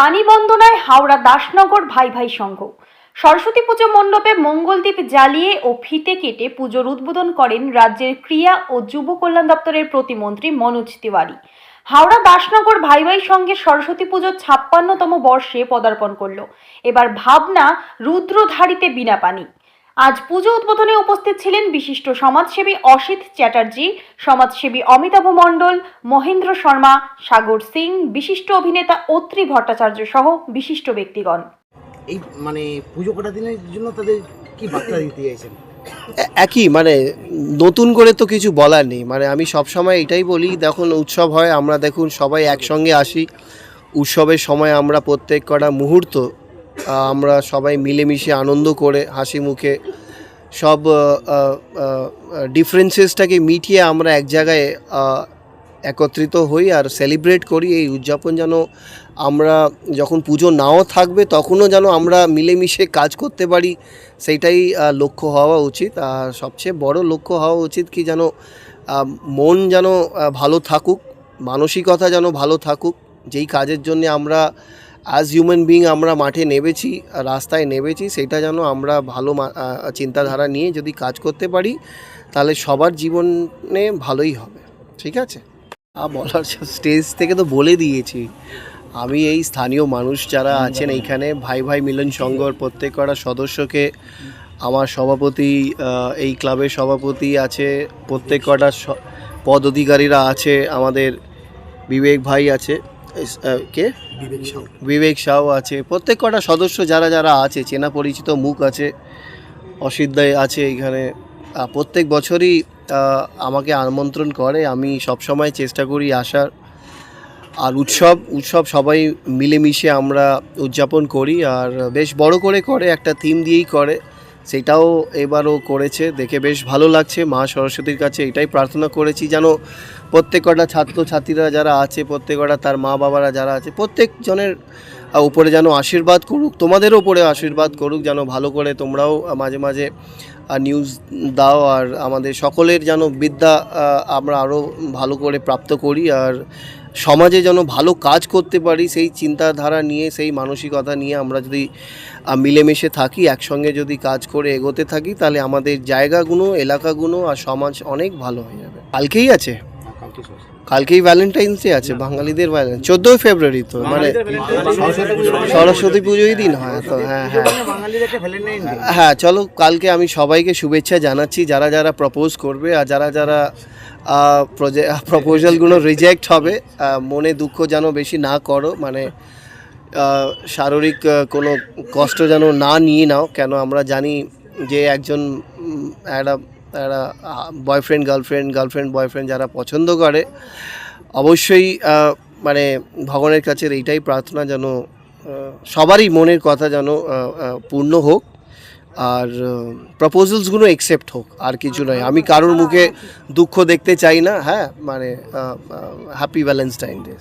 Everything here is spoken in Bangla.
বাণী বন্দনায় হাওড়া দাসনগর ভাই ভাই সংঘ। সরস্বতী পুজো মণ্ডপে মঙ্গলদ্বীপ জ্বালিয়ে ও ফিতে কেটে পুজোর উদ্বোধন করেন রাজ্যের ক্রিয়া ও যুব কল্যাণ দপ্তরের প্রতিমন্ত্রী মনোজ তিওয়ারি। হাওড়া দাসনগর ভাই ভাই সঙ্গে সরস্বতী পুজোর ছাপ্পান্নতম বর্ষে পদার্পণ করল। এবার ভাবনা রুদ্রধারিতে বিনা পানি। আজ পুজো উদ্বোধনে উপস্থিত ছিলেন বিশিষ্ট সমাজসেবী অসিত চ্যাটার্জি সমাজসেবী অমিতাভ মণ্ডল মহেন্দ্র শর্মা সাগর সিং বিশিষ্ট অভিনেতা অত্রি ভট্টাচার্য সহ বিশিষ্ট ব্যক্তিগণ। এই মানে পুজো কটা দিনের জন্য তাদের কি বার্তা দিতে চাইছেন? একই মানে নতুন করে তো কিছু বলার নেই। মানে আমি সব সময় এটাই বলি দেখুন উৎসব হয় আমরা দেখুন সবাই একসঙ্গে আসি। উৎসবের সময় আমরা প্রত্যেক কটা মুহূর্ত আমরা সবাই মিলেমিশে আনন্দ করে হাসি মুখে সব ডিফারেন্সেসটাকে মিটিয়ে আমরা এক জায়গায় একত্রিত হই আর সেলিব্রেট করি। এই উদযাপন যেন আমরা যখন পুজো নাও থাকবে তখনও যেন আমরা মিলেমিশে কাজ করতে পারি, সেইটাই লক্ষ্য হওয়া উচিত। আর সবচেয়ে বড় লক্ষ্য হওয়া উচিত কি যেন মন যেন ভালো থাকুক, মানসিকতা যেন ভালো থাকুক। যেই কাজের জন্য আমরা অ্যাজ হিউম্যান বিং আমরা মাঠে নেবেছি রাস্তায় নেমেছি সেটা যেন আমরা ভালো চিন্তাধারা নিয়ে যদি কাজ করতে পারি তাহলে সবার জীবনে ভালোই হবে। ঠিক আছে? আর বলার স্টেজ থেকে তো বলে দিয়েছি। আমি এই স্থানীয় মানুষ যারা আছেন এইখানে ভাই ভাই মিলন সংঘর প্রত্যেক কটা সদস্যকে আমার সভাপতি এই ক্লাবের সভাপতি আছে প্রত্যেক কটা পদ অধিকারীরা আছে আমাদের বিবেক ভাই আছে কে? বিবেক সাউ আছে। প্রত্যেক কটা সদস্য যারা যারা আছে, চেনা পরিচিত মুখ আছে অসিদ্ধায় আছে এখানে প্রত্যেক বছরই আমাকে আমন্ত্রণ করে। আমি সবসময় চেষ্টা করি আসার। আর উৎসব উৎসব সবাই মিলেমিশে আমরা উদযাপন করি। আর বেশ বড় করে করে, একটা থিম দিয়েই করে। সেটাও এবারও করেছে। দেখে বেশ ভালো লাগছে। মা সরস্বতীর কাছে এটাই প্রার্থনা করেছি যেন প্রত্যেক কটা ছাত্রছাত্রীরা যারা আছে প্রত্যেক কটা তার মা বাবারা যারা আছে, প্রত্যেকজনের উপরে যেন আশীর্বাদ করুক, তোমাদের উপরে আশীর্বাদ করুক, যেন ভালো করে তোমরাও মাঝে মাঝে নিউজ দাও আর আমাদের সকলের যেন বিদ্যা আমরা আরও ভালো করে প্রাপ্ত করি আর সমাজে যেন ভালো কাজ করতে পারি, সেই চিন্তাধারা নিয়ে, সেই মানসিকতা নিয়ে আমরা যদি মিলেমিশে থাকি, একসঙ্গে যদি কাজ করে এগোতে থাকি, তাহলে আমাদের জায়গাগুলো এলাকাগুলো আর সমাজ অনেক ভালো হয়ে যাবে। কালকেই আছে? কালকেই ভ্যালেন্টাইন্স ডে আছে বাঙালিদের ভ্যালেন্টাইন চোদ্দোই ফেব্রুয়ারি তো মানে সরস্বতী পুজো। পুজোই দিন হয় তো হ্যাঁ হ্যাঁ। হ্যাঁ চলো কালকে আমি সবাইকে শুভেচ্ছা জানাচ্ছি যারা যারা প্রপোজ করবে আর যারা যারা প্রপোজালগুলো রিজেক্ট হবে মনে দুঃখ যেন বেশি না করো মানে শারীরিক কোনো কষ্ট যেন না নিয়ে নাও কেন আমরা জানি যে একজন একটা একটা বয়ফ্রেন্ড গার্লফ্রেন্ড গার্লফ্রেন্ড বয়ফ্রেন্ড যারা পছন্দ করে, অবশ্যই মানে ভগবানের কাছে এইটাই প্রার্থনা যেন সবারই মনের কথা যেন পূর্ণ হোক আর প্রপোজালসগুলো একসেপ্ট হোক, আর কিছু নয়। আমি কারোর মুখে দুঃখ দেখতে চাই না হ্যাঁ? মানে হ্যাপি ভ্যালেন্টাইন ডে